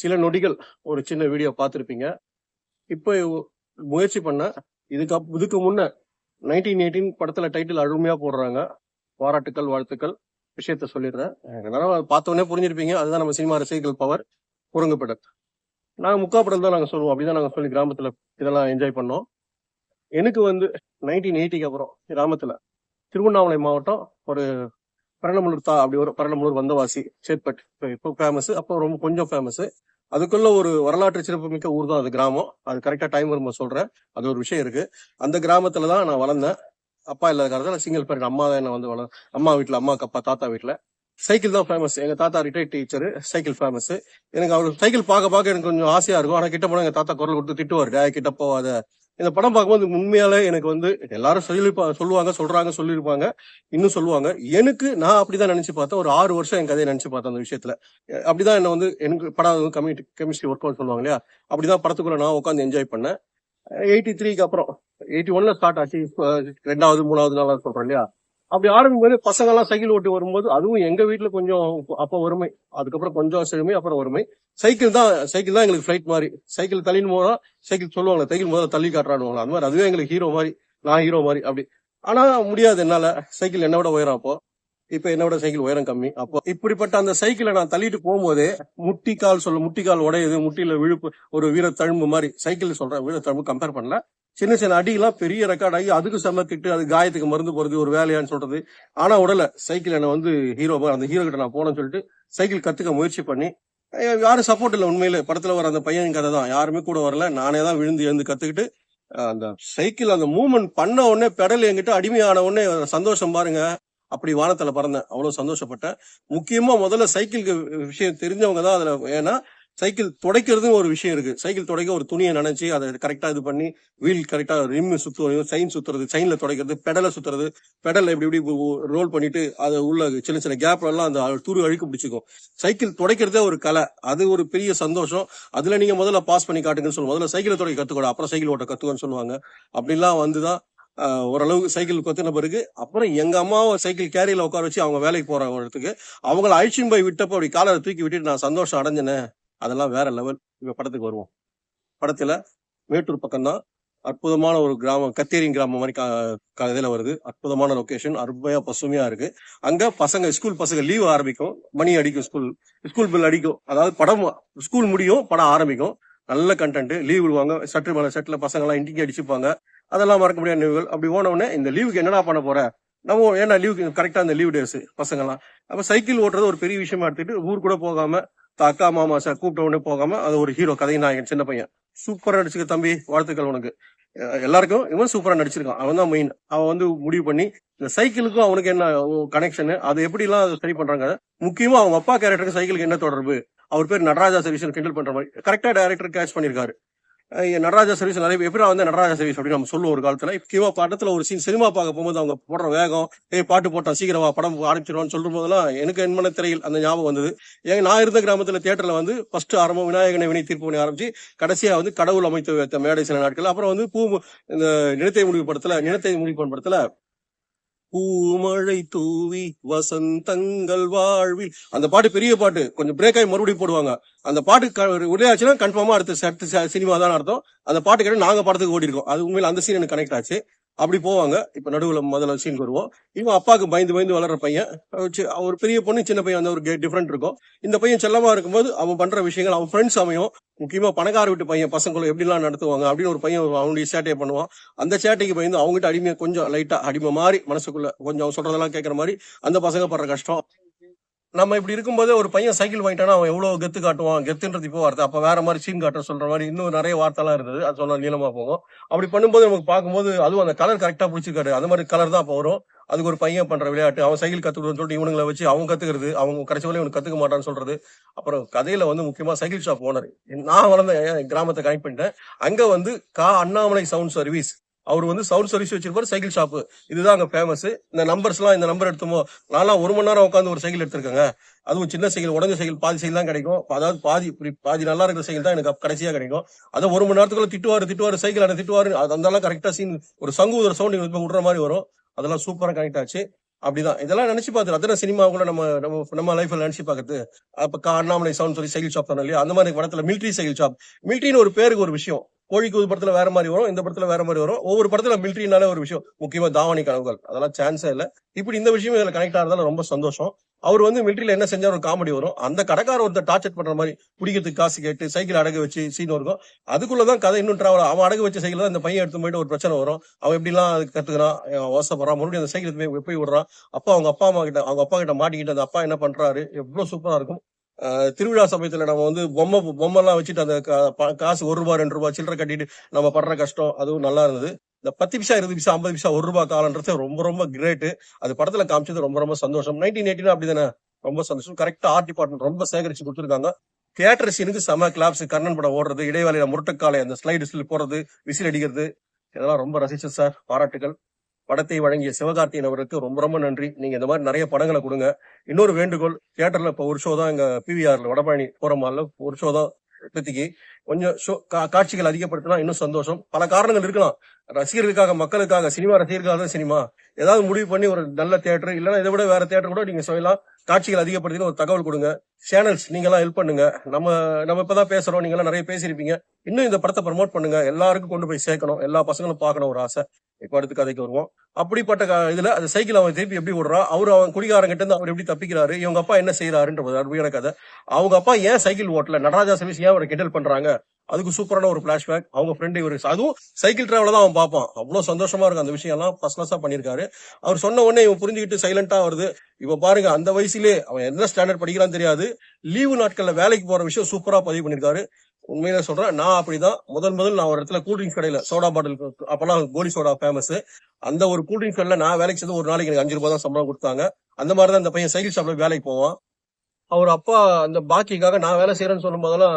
சில நொடிகள் ஒரு சின்ன வீடியோ பார்த்துருப்பீங்க. இப்போ முயற்சி பண்ண இதுக்கு அப்- இதுக்கு முன்ன நைன்டீன் எயிட்டீன் படத்துல டைட்டில் அழுமையாக போடுறாங்க. பாராட்டுக்கள் வாழ்த்துக்கள். விஷயத்த சொல்லிடுறேன். அதனால பார்த்தோன்னே புரிஞ்சிருப்பீங்க. அதுதான் நம்ம சினிமா ரசிகர்கள் பவர் குரங்குப்படம் நாங்கள் முக்கா படம் தான் நாங்கள் சொல்லுவோம். அப்படிதான் நாங்கள் சொல்லி கிராமத்தில் இதெல்லாம் என்ஜாய் பண்ணோம். எனக்கு வந்து நைன்டீன் எயிட்டிக்கு அப்புறம் கிராமத்தில் திருவண்ணாமலை மாவட்டம் ஒரு பரணமலூர் தா அப்படி ஒரு பரணமலூர் வந்தவாசி சேத்பட் இப்போ ஃபேமஸ் அப்போ ரொம்ப கொஞ்சம் ஃபேமஸ் அதுக்குள்ள ஒரு வரலாற்று சிறப்புமிக்க ஊர் தான் அது கிராமம். அது கரெக்டா டைம் வரும்போது சொல்றேன். அது ஒரு விஷயம் இருக்கு. அந்த கிராமத்துல தான் நான் வளர்ந்தேன். அப்பா இல்லாத காலத்துல சிங்கிள் பேரண்ட் அம்மா தான் என்ன வந்து வளர் அம்மா வீட்டில் அம்மா அப்பா தாத்தா வீட்டில் சைக்கிள் தான் ஃபேமஸ் எங்க தாத்தா ரிட்டையர்ட் டீச்சர் சைக்கிள் ஃபேமஸ் எனக்கு அவர் சைக்கிள் பார்க்க பார்க்க எனக்கு கொஞ்சம் ஆசையா இருக்கும். ஆனா கிட்ட போனா எங்க தாத்தா குரல் கொடுத்து திட்டுவார். டே கிட்ட போவாத. இந்த படம் பார்க்கும்போது உண்மையாலே எனக்கு வந்து எல்லாரும் சொல்லி சொல்லுவாங்க சொல்றாங்க சொல்லியிருப்பாங்க இன்னும் சொல்லுவாங்க. எனக்கு நான் அப்படிதான் நினைச்சு பார்த்தேன். ஒரு ஆறு வருஷம் என் கதையை நினைச்சு பார்த்தேன் அந்த விஷயத்துல. அப்படிதான் என்ன வந்து எனக்கு படம் கம்யூனிட்டி கெமிஸ்ட்ரி ஒர்க் அவுட் சொல்லுவாங்க இல்லையா? அப்படிதான் படத்துக்குள்ள நான் உட்காந்து என்ஜாய் பண்ணேன். எயிட்டி த்ரீக்கு அப்புறம் எயிட்டி ஒன்ல ஸ்டார்ட் ஆச்சு. ரெண்டாவது மூணாவது நாளாக சொல்றேன் இல்லையா? அப்படி ஆரம்பிக்கும் போது பசங்க எல்லாம் சைக்கிள் ஓட்டி வரும்போது அதுவும் எங்க வீட்டுல கொஞ்சம் அப்ப வறுமை அதுக்கப்புறம் கொஞ்சம் செழுமை அப்புறம் வறுமை. சைக்கிள் தான் சைக்கிள் தான் எங்களுக்கு ஃபிளைட் மாதிரி. சைக்கிள் தள்ளின்னு போதா சைக்கிள் சொல்லுவாங்க சைக்கிள் போதா தள்ளி காட்டுறானுவாங்க அது மாதிரி. அதுவே எங்களுக்கு ஹீரோ மாதிரி நான் ஹீரோ மாதிரி அப்படி. ஆனா முடியாது என்னால. சைக்கிள் என்ன விட உயரம் அப்போ. இப்ப என்ன விட சைக்கிள் உயரம் கம்மி. அப்போ இப்படிப்பட்ட அந்த சைக்கிளை நான் தள்ளிட்டு போகும்போது முட்டி கால் சொல்ல முட்டி கால் உடையுது முட்டியில விழுப்பு ஒரு வீர தழும்பு மாதிரி சைக்கிள் சொல்றேன் வீர தழும்பு கம்பேர் பண்ணல. சின்ன சின்ன அடியெல்லாம் பெரிய ரெக்கார்ட் ஆகி அதுக்கு செம்ம அது காயத்துக்கு மருந்து போறது ஒரு வேலையான்னு சொல்றது. ஆனா உடல சைக்கிள் என்ன வந்து ஹீரோ அந்த ஹீரோ கிட்ட நான் போனேன்னு சொல்லிட்டு சைக்கிள் கத்துக்க முயற்சி பண்ணி யாரும் சப்போர்ட் இல்லை உண்மையில. படத்துல வர அந்த பையன் கதை தான். யாருமே கூட வரல. நானே தான் விழுந்து எழுந்து கத்துக்கிட்டு அந்த சைக்கிள் அந்த மூவ்மெண்ட் பண்ண உடனே பெடல் என்கிட்ட அடிமையான உடனே சந்தோஷம் பாருங்க. அப்படி வானத்துல பறந்தேன். அவ்வளவு சந்தோஷப்பட்டேன். முக்கியமா முதல்ல சைக்கிளுக்கு விஷயம் தெரிஞ்சவங்க தான் அதுல. ஏன்னா சைக்கிள் துடைக்கிறதும் ஒரு விஷயம் இருக்கு. சைக்கிள் துடைக்க ஒரு துணியை நினைச்சு அதை கரெக்டா இது பண்ணி வீல் கரெக்டா ரிம் சுத்துறது செயின் சுத்துறது செயின்ல துடைக்கிறது பெடலை சுத்துறது பெடல் இப்படி இப்படி ரோல் பண்ணிட்டு அது உள்ள சின்ன சின்ன கேப் எல்லாம் அந்த துரு அழுக்கு பிடிச்சிக்கும். சைக்கிள் துடைக்கிறதே ஒரு கலை. அது ஒரு பெரிய சந்தோஷம். அதுல நீங்க முதல்ல பாஸ் பண்ணி காட்டுங்கன்னு சொல்லுவோம் முதல்ல சைக்கிளை துடைக்க கத்துக்கூட. அப்புறம் சைக்கிள் ஓட்ட கத்துக்கோன்னு சொல்லுவாங்க. அப்படிலாம் வந்துதான் ஓரளவுக்கு சைக்கிள் கொத்தின பிறகு அப்புறம் எங்க அம்மாவை சைக்கிள் கேரியில உட்கார வச்சு அவங்க வேலைக்கு போற இடத்துக்கு அவங்கள அழிச்சின் போய் விட்டப்போ அப்படி காலரை தூக்கி விட்டுட்டு நான் சந்தோஷம் அடைஞ்சனே. அதெல்லாம் வேற லெவல் இப்ப படத்துக்கு வருவோம். படத்துல மேட்டூர் பக்கம்தான் அற்புதமான ஒரு கிராமம் கத்தேரின் கிராமம் மாதிரி இதில் வருது. அற்புதமான லொக்கேஷன் அருமையா பசுமையா இருக்கு. அங்க பசங்க ஸ்கூல் பசங்க லீவ் ஆரம்பிக்கும். மணி அடிக்கும் ஸ்கூல் ஸ்கூல் பில் அடிக்கும். அதாவது படம் ஸ்கூல் முடியும் படம் ஆரம்பிக்கும். நல்ல கண்டென்ட் லீவ் விடுவாங்க. சட்டு மேல செட்டில் பசங்க எல்லாம் இன்டிக்கு அடிச்சுப்பாங்க. அதெல்லாம் மறக்க முடியாத நினைவுகள் அப்படி போன இந்த லீவுக்கு என்னடா பண்ண போற? நம்ம ஏன்னா லீவுக்கு கரெக்டா அந்த லீவ் டேஸ் பசங்களாம் அப்ப சைக்கிள் ஓட்டுறது ஒரு பெரிய விஷயமா எடுத்துட்டு ஊர் கூட போகாம அக்கா மாமா சார் கூப்பிட்ட உடனே போகாம அது ஒரு ஹீரோ கதை நாயகன் சின்ன பையன். சூப்பரா நடிச்சுக்க தம்பி வாழ்த்துக்கள் உனக்கு. எல்லாருக்கும் இவன் சூப்பரா நடிச்சிருக்கான். அவன் தான் மெயின் அவன் வந்து முடிவு பண்ணி இந்த சைக்கிளுக்கும் அவனுக்கு என்ன கனெக்ஷனு அது எப்படிலாம் அதை சரி பண்றாங்க முக்கியமா அவங்க அப்பா கேரக்டருக்கு சைக்கிளுக்கு என்ன தொடர்பு? அவர் பேர் நடராஜா சர்வீஸ் கிண்டல் பண்ற மாதிரி. கரெக்டா டேரக்டர் கேட்ச் பண்ணிருக்காரு. நடராஜா சர்வீஸ் நிறைய எப்படி வந்து நடராஜா சர்வீஸ் அப்படின்னு நம்ம சொல்லுவோம் ஒரு காலத்துல. முக்கியமா படத்துல ஒரு சீன் சினிமா பார்க்க போகும்போது அவங்க போடுற வேகம் ஏய் பாட்டு போட்டா சீக்கிரமா படம் ஆரம்பிச்சிருவான்னு சொல்லும் போதெல்லாம் எனக்கு என்மன திரையில் அந்த ஞாபகம் வந்தது. ஏன் நான் இருந்த கிராமத்துல தியேட்டர்ல வந்து ஃபர்ஸ்ட் ஆரம்பம் விநாயகனை வினை தீர்ப்பு பண்ணி ஆரம்பிச்சு கடைசியா வந்து கடவுள் அமைத்து வைத்த மேடை சில நாட்கள். அப்புறம் வந்து பூ இந்த நிலத்தை முடிவு படத்துல நிலத்தை முடிவு படத்துல பூமழை தூவி வசந்தங்கள் வாழ்வில். அந்த பாட்டு பெரிய பாட்டு. கொஞ்சம் பிரேக் ஆகி மறுபடியும் போடுவாங்க. அந்த பாட்டு உடையாச்சுன்னா கன்ஃபார்மா அடுத்த அடுத்த சினிமா தான் அர்த்தம். அந்த பாட்டு கேட்டு நாங்க படத்துக்கு ஓடி இருக்கோம் அது உண்மையில அந்த சீன் எனக்கு கனெக்ட் ஆச்சு. அப்படி போவாங்க. இப்போ நடுவில் முதல்ல சீன் வருவோம். இவன் அப்பாவுக்கு பயந்து பயந்து வளர்ற பையன். அவர் சி- பெரிய பொண்ணு சின்ன பையன் அந்த ஒரு டிஃப்ரெண்ட் இருக்கும். இந்த பையன் செல்லமாக இருக்கும்போது அவன் பண்ணுற விஷயங்கள் அவன் ஃப்ரெண்ட்ஸ் அமையும். முக்கியமாக பணக்கார வீட்டு பையன் பசங்களை எப்படிலாம் நடத்துவாங்க அப்படின்னு ஒரு பையன் அவனுடைய சேட்டையை பண்ணுவான். அந்த சேட்டைக்கு பயந்து அவங்ககிட்ட அடிமையை கொஞ்சம் லைட்டாக அடிமை மாதிரி மனசுக்குள்ள கொஞ்சம் அவன் கேட்குற மாதிரி அந்த பசங்க படுற கஷ்டம். நம்ம இப்படி இருக்கும்போது ஒரு பையன் சைக்கிள் வாங்கிட்டானா அவன் எவ்வளோ கெத்து காட்டுவான் கெத்துன்றது இப்போ வார்த்தை. அப்போ வேற மாதிரி சீன் காட்ட சொல்ற மாதிரி இன்னும் நிறைய வார்த்தைலாம் இருந்தது. அது சொன்னால் நீளமா போகும். அப்படி பண்ணும்போது நமக்கு பார்க்கும்போது அதுவும் அந்த கலர் கரெக்டாக பிடிச்சிருக்காரு அந்த மாதிரி கலர் தான் அப்போ வரும். அதுக்கு ஒரு பையன் பண்ற விளையாட்டு. அவன் சைக்கிள் கத்துக்கணும்னு சொல்லிட்டு இவனுங்களை வச்சு அவங்க கத்துக்கிறது அவங்க கடைசி வரையும் இவனுக்கு கத்துக்க மாட்டான்னு சொல்றது. அப்புறம் கதையில வந்து முக்கியமா சைக்கிள் ஷாப் ஓனர் நான் வளர்ந்த கிராமத்தை கனெக்ட் பண்ணிட்டேன். அங்க வந்து கா அண்ணாமலை சவுண்ட் சர்வீஸ் அவர் வந்து சவுண்ட் சர்வீஸ் வச்சிருப்பாரு சைக்கிள் ஷாப் இதுதான் அங்க ஃபேமஸ் இந்த நம்பர்ஸ் எல்லாம் இந்த நம்பர் எடுத்துமோ நான்லாம் ஒரு மணி நேரம் உட்காந்து ஒரு சைக்கிள் எடுத்திருக்கேங்க. அதுவும் சின்ன சைக்கிள் உடஞ்ச சைக்கிள் பாதி சைக்கிள் தான் கிடைக்கும். அதாவது பாதி இப்படி பாதி நல்லா இருக்கிற சைக்கிள் தான் எனக்கு கடைசியாக கடைசியா கிடைக்கும். அதை ஒரு மணி நேரத்துக்குள்ள திட்டுவாரு திட்டுவாரு சைக்கிள் அட திட்டுவாரு. அது அதெல்லாம் கரெக்டா சீன் ஒரு சங்கு ஒரு சவுண்ட் விடுற மாதிரி வரும். அதெல்லாம் சூப்பரா கனெக்ட் ஆச்சு. அப்படிதான். இதெல்லாம் நினைச்சு பார்த்து அத்தனை சினிமா கூட நம்ம நம்ம நம்ம லைஃப்ல நினைச்சு பார்க்கறது. அப்ப அண்ணாமலை சவுண்ட் சொல்லி சைக்கிள் ஷாப் தானே இல்லையா? அந்த மாதிரி படத்துல மிலிட்ரி சைக்கிள் ஷாப் மிலிட்ரின்னு ஒரு பேருக்கு ஒரு விஷயம். கோழிக்கூது படத்துல வேற மாதிரி வரும் இந்த படத்துல வேற மாதிரி வரும். ஒவ்வொரு படத்துல மிலிட்ரினாலே ஒரு விஷயம். முக்கியமா தாவணி கனவுகள். அதெல்லாம் சான்ஸே இல்லை. இப்படி இந்த விஷயம் இதுல கனெக்ட் ஆகிறதால ரொம்ப சந்தோஷம். அவர் வந்து மிலிட்ரியில என்ன செஞ்சா ஒரு காமெடி வரும். அந்த கடைக்கார ஒருத்தர் டார்ச்சர் பண்ற மாதிரி குடிக்கிறதுக்கு காசு கேட்டு சைக்கிள் அடகு வச்சு சீன் இருக்கும். அதுக்குள்ளதான் கதை இன்னும் டிராவல் அவன் அடகு வச்ச சைக்கிள் தான் இந்த பையன் எடுத்து போயிட்டு ஒரு பிரச்சனை வரும். அவன் எப்படிலாம் அது கத்துக்கிறான்? ஓசப்படுறான் மறுபடியும் அந்த சைக்கிள் போய் போய் விடுறான்? அப்பா அவங்க அப்பா அம்மா கிட்ட அவங்க அப்பா கிட்ட மாட்டிக்கிட்டு அந்த அப்பா என்ன பண்றாரு? எவ்வளவு சூப்பரா இருக்கும். திருவிழா சமயத்துல நம்ம வந்து பொம்மை பொம்மைலாம் வச்சுட்டு அந்த காசு ஒரு ரூபா ரெண்டு ரூபாய் சில்லறை கட்டிட்டு நம்ம படுற கஷ்டம் அதுவும் நல்லா இருந்தது. இந்த பத்து பிசா இருபது பிசா ஐம்பது பைசா ஒரு ரூபாய் காலன்றது ரொம்ப ரொம்ப கிரேட்டு அது படத்துல காமிச்சது ரொம்ப ரொம்ப சந்தோஷம். நைன்டீன் எயிட்டின் அப்படிதானே? ரொம்ப சந்தோஷம். கரெக்டா ஆர்ட் டிபார்ட்மெண்ட் ரொம்ப சேகரிச்சு கொடுத்துருக்காங்க. தியேட்டர் சீனுக்கு செம கிளாப்ஸ் கர்ணன் படம் ஓடுறது இடைவேளையில முரட்டுக்காலை அந்த ஸ்லைடு போடுறது விசில் அடிக்கிறது இதெல்லாம் ரொம்ப ரசிச்சேன் சார் பாராட்டுகள் படத்தை வழங்கிய சிவகார்த்தியன் அவருக்கு ரொம்ப ரொம்ப நன்றி. நீங்க இந்த மாதிரி நிறைய படங்களை கொடுங்க. இன்னொரு வேண்டுகோள் தியேட்டர்ல இப்ப ஒரு ஷோ தான் எங்க பிவிஆர்ல வடபழனி போறமால ஒரு ஷோ தான் இப்போதைக்கு. கொஞ்சம் ஷோ காட்சிகள் அதிகப்படுத்தினா இன்னும் சந்தோஷம். பல காரணங்கள் இருக்கலாம். ரசிகர்களுக்காக மக்களுக்காக சினிமா ரசிகர்களுக்காக தான் சினிமா. ஏதாவது முடிவு பண்ணி ஒரு நல்ல தியேட்டர் இல்லைன்னா இதை விட வேற தியேட்டர் கூட நீங்க சொல்லலாம். காட்சிகள் அதிகப்படுத்தி ஒரு தகவல் கொடுங்க. சேனல்ஸ் நீங்க எல்லாம் ஹெல்ப் பண்ணுங்க. நம்ம நம்ம இப்பதான் பேசுறோம். நீங்க எல்லாம் நிறைய பேசியிருப்பீங்க. இன்னும் இந்த படத்தை ப்ரமோட் பண்ணுங்க. எல்லாருக்கும் கொண்டு போய் சேர்க்கணும். எல்லா பசங்களும் பார்க்கணும் ஒரு ஆசை. இப்போ அடுத்த கதைக்கு வருவோம். அப்படிப்பட்ட க- இதுல அந்த சைக்கிள் அவன் திருப்பி எப்படி விடுறான் அவர் அவன் குடிகாரங்கிட்ட இருந்து அவர் எப்படி தப்பிக்கிறாரு? இவங்க அப்பா என்ன செய்யறாருன்ற ஒரு அருமையான கதை. அவங்க அப்பா ஏன் சைக்கிள் ஓட்டல? நடராஜா சர்வீஸ் ஏன் அவரை கெண்டல் பண்றாங்க? அதுக்கு சூப்பரான ஒரு பிளாஷ்பேக் அவங்க ஃப்ரெண்டு இவரு அதுவும் சைக்கிள் டிராவல தான் அவன் பார்ப்பான். அவ்வளவு சந்தோஷமா இருக்கும் அந்த விஷயம் எல்லாம் ஃபர்ஸ்ட் கிளாஸா பண்ணிருக்காரு அவர் சொன்ன உடனே இவன் புரிஞ்சுக்கிட்டு சைலண்டா வருது. இப்ப பாருங்க அந்த வயசுலேயே அவன் என்ன ஸ்டாண்டர்ட் படிக்கிறான்னு தெரியாது. லீவு நாட்கள்ல வேலைக்கு போற விஷயம் சூப்பரா பதிவு பண்ணிருக்காரு உண்மையில சொல்றேன் நான் அப்படிதான். முதல் முதல் நான் ஒரு இடத்துல கூல்ட்ரிங்க்ஸ் கடையில சோடா பாட்டில் அப்பெல்லாம் கோலி சோடா ஃபேமஸ் அந்த ஒரு கூல்ட்ரிங்க்ஸ் கடையில நான் வேலைக்கு சேர்ந்து ஒரு நாளைக்கு எனக்கு அஞ்சு ரூபாய் தான் சம்பளம் கொடுத்தாங்க. அந்த மாதிரி தான் இந்த பையன் சைக்கிள் ஷாப்ல வேலைக்கு போவான். அவர் அப்பா அந்த பாக்கிக்காக நான் வேலை செய்யறேன்னு சொல்லும் போதெல்லாம்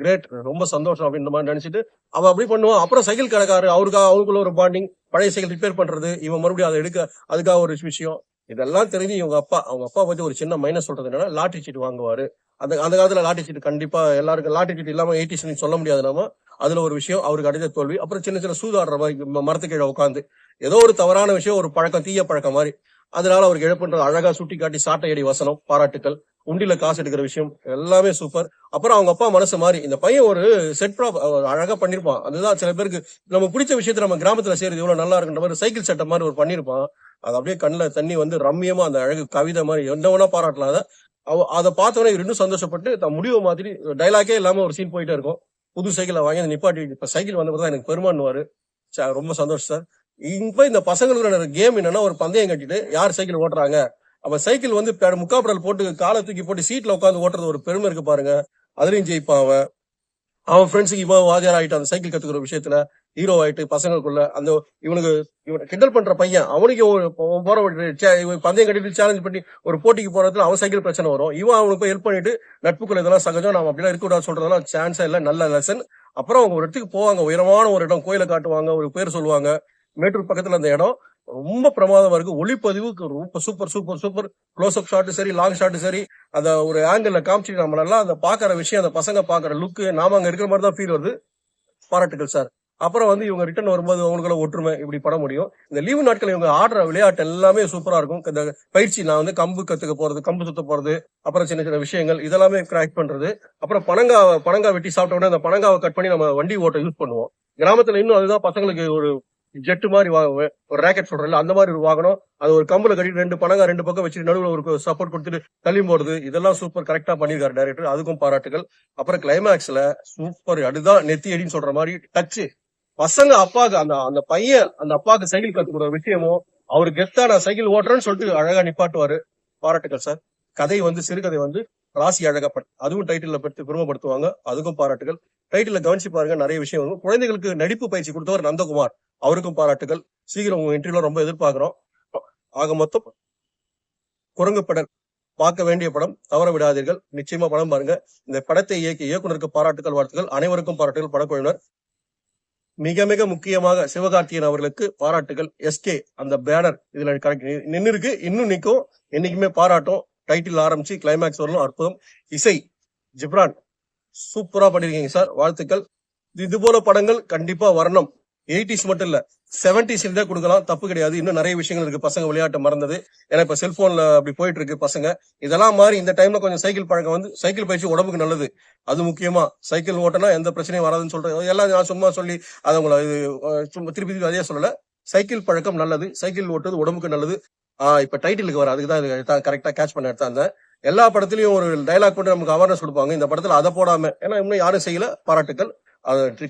கிரேட் ரொம்ப சந்தோஷம் அப்படின்ற மாதிரி நினைச்சிட்டு அவன் அப்படி பண்ணுவான். அப்புறம் சைக்கிள் கடைக்காரு அவருக்காக அவருக்குள்ள ஒரு பாண்டிங் பழைய சைக்கிள் ரிப்பேர் பண்றது இவன் மறுபடியும் அதை எடுக்க அதுக்காக ஒரு விஷயம். இதெல்லாம் தெரிஞ்சு இவங்க அப்பா அவங்க அப்பா பத்தி ஒரு சின்ன மைனஸ் சொல்றது என்னன்னா லாட்டரி சீட் வாங்குவாரு. அந்த அந்த காலத்துல லாட்டரி சீட் கண்டிப்பா எல்லாருக்கும் லாட்டரி சீட் இல்லாம எயிட்டி சொல்ல முடியாது நம்ம அதுல ஒரு விஷயம் அவருக்கு அடைந்த தோல்வி அப்புறம் சின்ன சின்ன சூதாடுற மாதிரி மரத்து கீழே உட்காந்து ஏதோ ஒரு தவறான விஷயம் ஒரு பழக்கம் தீய பழக்கம் மாதிரி. அதனால அவருக்கு இழப்புன்ற அழகா சுட்டி காட்டி சாட்டையடி வசனம் பாராட்டுக்கள் உண்டியில காசு எடுக்கிற விஷயம் எல்லாமே சூப்பர் அப்புறம் அவங்க அப்பா மனசு மாதிரி இந்த பையன் ஒரு செட் ப்ராப் அழகா பண்ணிருப்பான். அதுதான் சில பேருக்கு நம்ம பிடிச்ச விஷயத்த நம்ம கிராமத்துல செய்யறது எவ்வளவு நல்லா இருக்குன்ற மாதிரி சைக்கிள் செட்டப் மாதிரி ஒரு பண்ணிருப்பான். அது அப்படியே கண்ணில் தண்ணி வந்து ரம்மியமா அந்த அழகு கவிதை மாதிரி என்ன வேணா பாராட்டலாம். அதை அவ அதை பார்த்தோன்னே இன்னும் சந்தோஷப்பட்டு தன் முடிவு மாதிரி டைலாக்கே இல்லாம ஒரு சீன் போயிட்டே இருக்கும். புது சைக்கிளை வாங்கி அந்த நிப்பாட்டி இப்போ சைக்கிள் வந்தப்போ தான் எனக்கு பெருமான்னுவாரு சார் ரொம்ப சந்தோஷம் சார். இப்போ இந்த பசங்களுக்கு கேம் என்னன்னா ஒரு பந்தயம் கட்டிட்டு யார் சைக்கிள் ஓட்டுறாங்க? அவன் சைக்கிள் வந்து முக்காப்படல் போட்டு காலை தூக்கி போட்டு சீட்ல உட்காந்து ஓட்டுறது ஒரு பெருமை இருக்கு பாருங்க. அதுலயும் ஜெயிப்பான் அவன். அவன் ஃப்ரெண்ட்ஸுக்கு இவன் வாதியார் ஆகிட்டான் அந்த சைக்கிள் கத்துக்கிற விஷயத்துல. ஹீரோ ஆயிட்டு பசங்களுக்குள்ள அந்த இவனுக்கு இவன் கிண்டல் பண்ற பையன் அவனுக்கு போற சே- இவன் பந்தயம் கட்டிட்டு சேலஞ்ச் பண்ணி ஒரு போட்டிக்கு போறதுல அவன் சைக்கிள் பிரச்சனை வரும். இவன் அவனுக்கு போய் ஹெல்ப் பண்ணிட்டு நட்புக்குள்ள இதெல்லாம் சகஜம் நான் அப்படிலாம் இருக்கக்கூடாது சொல்றதெல்லாம் சான்ஸே இல்ல நல்ல லெசன் அப்புறம் அவங்க ஒரு இடத்துக்கு போவாங்க உயரமான ஒரு இடம் கோயிலை காட்டுவாங்க ஒரு பேர் சொல்லுவாங்க. மேட்டூர் பக்கத்துல அந்த இடம் ரொம்ப பிரமாதமா இருக்கு. ஒளிப்பதிவுக்கு ரொம்ப super super super close up shot சரி லாங் ஷாட் சரி அந்த ஒரு ஆங்கிள் காமிச்சு நல்லா அந்த பாக்குற விஷயம் அந்த பசங்க பாக்குற லுக்கு நாம அங்க இருக்கிற மாதிரி தான் ஃபீல் வருது. பாராட்டுகள் சார் அப்புறம் வந்து இவங்க ரிட்டர்ன் வரும்போது அவங்களுக்குள்ள ஒற்றுமை இப்படி பண்ண முடியும். இந்த லீவு நாட்கள் இவங்க ஆடுற விளையாட்டு எல்லாமே சூப்பரா இருக்கும். இந்த பயிற்சி நான் வந்து கம்பு கத்துக்க போறது கம்பு சுத்த போறது அப்புறம் சின்ன சின்ன விஷயங்கள் இதெல்லாமே கிராக் பண்றது. அப்புறம் பனங்கா பனங்கா வெட்டி சாப்பிட்ட உடனே அந்த பனங்காவை கட் பண்ணி நம்ம வண்டி ஓட்ட யூஸ் பண்ணுவோம். கிராமத்துல இன்னும் அதுதான் பசங்களுக்கு ஒரு ஜெட்டு மாதிரி ஒரு ராக்கெட் சொல்றேன்ல அந்த மாதிரி ஒரு வாகனம் அது ஒரு கம்புல கட்டி ரெண்டு பனங்கா ரெண்டு பக்கம் வச்சுட்டு நடுவில் ஒரு சப்போர்ட் கொடுத்துட்டு தள்ளி போடுறது இதெல்லாம் சூப்பர் கரெக்டா பண்ணியிருக்காரு டைரக்டர் அதுக்கும் பாராட்டுகள். அப்புறம் கிளைமேக்ஸ்ல சூப்பர் அதுதான் நெத்தி அடின்னு சொல்ற மாதிரி டச்சு பசங்க அப்பாக்கு அந்த அந்த பையன் அந்த அப்பாக்கு சைக்கிள் கத்துக்கிற விஷயமும் அவரு கெத்தா நான் சைக்கிள் ஓட்டுறேன்னு சொல்லிட்டு அழகா நிப்பாட்டுவாரு. பாராட்டுகள் சார். கதை வந்து சிறுகதை வந்து ராசி அழகப்பட் அதுவும் டைட்டில் படுத்து பெருமைப்படுத்துவாங்க. அதுக்கும் பாராட்டுகள் டைட்டில் கவனிச்சு பாருங்க நிறைய விஷயம் வரும். குழந்தைகளுக்கு நடிப்பு பயிற்சி கொடுத்தவர் நந்தகுமார். அவருக்கும் பாராட்டுகள் சீக்கிரம் உங்க இன்டர்வியூல ரொம்ப எதிர்பார்க்கிறோம். ஆக மொத்தம் குரங்கு படம் பார்க்க வேண்டிய படம் தவற விடாதீர்கள். நிச்சயமா படம் பாருங்க. இந்த படத்தை இயக்கிய இயக்குனருக்கு பாராட்டுகள் வாழ்த்துக்கள். அனைவருக்கும் பாராட்டுகள் படக்குழுவினர். மிக மிக முக்கியமாக சிவகார்த்தியன் அவர்களுக்கு பாராட்டுகள். எஸ்கே அந்த பேனர் இதுல கரெக்ட் நின்னு இருக்கு இன்னும் நிக்கும். என்னைக்குமே பாராட்டும். டைட்டில் ஆரம்பிச்சு கிளைமேக்ஸ் வரலும் அற்புதம். இசை ஜிப்ரான். சூப்பரா பண்ணிருக்கீங்க சார். வாழ்த்துக்கள். இது போல படங்கள் கண்டிப்பா வரணும். எயிட்டிஸ் மட்டும் இல்ல செவன்டிஸ் இருந்தே கொடுக்கலாம். தப்பு கிடையாது. இன்னும் நிறைய விஷயங்கள் இருக்கு. பசங்க விளையாட்டு மறந்தது. ஏன்னா இப்ப செல்போன்ல அப்படி போயிட்டு இருக்கு பசங்க. இதெல்லாம் மாதிரி இந்த டைம்ல கொஞ்சம் சைக்கிள் பழக்கம் வந்து சைக்கிள் பயிற்சி உடம்புக்கு நல்லது. அது முக்கியமா. சைக்கிள் ஓட்டனா எந்த பிரச்சனையும் வராதுன்னு சொல்றேன். எல்லாம் நான் சும்மா சொல்லி அதை உங்களை இது, சும்மா திருப்பி திருப்பி அதே சொல்லல. சைக்கிள் பழக்கம் நல்லது. சைக்கிள் ஓட்டுறது உடம்புக்கு நல்லது. ஆஹ் இப்ப டைட்டிலுக்கு வர அதுக்கு தான் கரெக்டா கேட்ச் பண்ண எடுத்தாங்க எல்லா படத்துலயும் ஒரு டைலாக் போட்டு நமக்கு அவேர்னஸ் கொடுப்பாங்க. இந்த படத்துல அதை போடாம ஏன்னா இன்னும் யாரும் செய்யல. பாராட்டுக்கள்.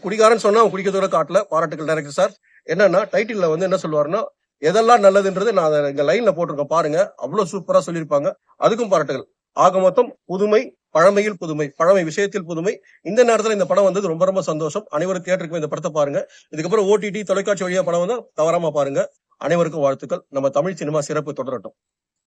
குடிகாரன் சொன்னா அவன் குடிக்கிறதோட காட்டல பாராட்டுக்கள் டைரக்டர் சார் என்னன்னா டைட்டில்ல வந்து என்ன சொல்லுவாருன்னா எதெல்லாம் நல்லதுன்றது நான் அதை இங்க லைன்ல போட்டிருக்கேன் பாருங்க. அவ்வளவு சூப்பரா சொல்லியிருப்பாங்க. அதுக்கும் பாராட்டுகள். ஆக மொத்தம் புதுமை பழமையில் புதுமை பழமை விஷயத்தில் புதுமை. இந்த நேரத்தில் இந்த படம் வந்தது ரொம்ப ரொம்ப சந்தோஷம். அனைவரும் தியேட்டருக்கு இந்த படத்தை பாருங்க. இதுக்கப்புறம் ஓடிடி தொலைக்காட்சி வழியா படம் வந்தால் தவறாம பாருங்க. அனைவருக்கும் வாழ்த்துக்கள். நம்ம தமிழ் சினிமா சிறப்பு தொடரட்டும்.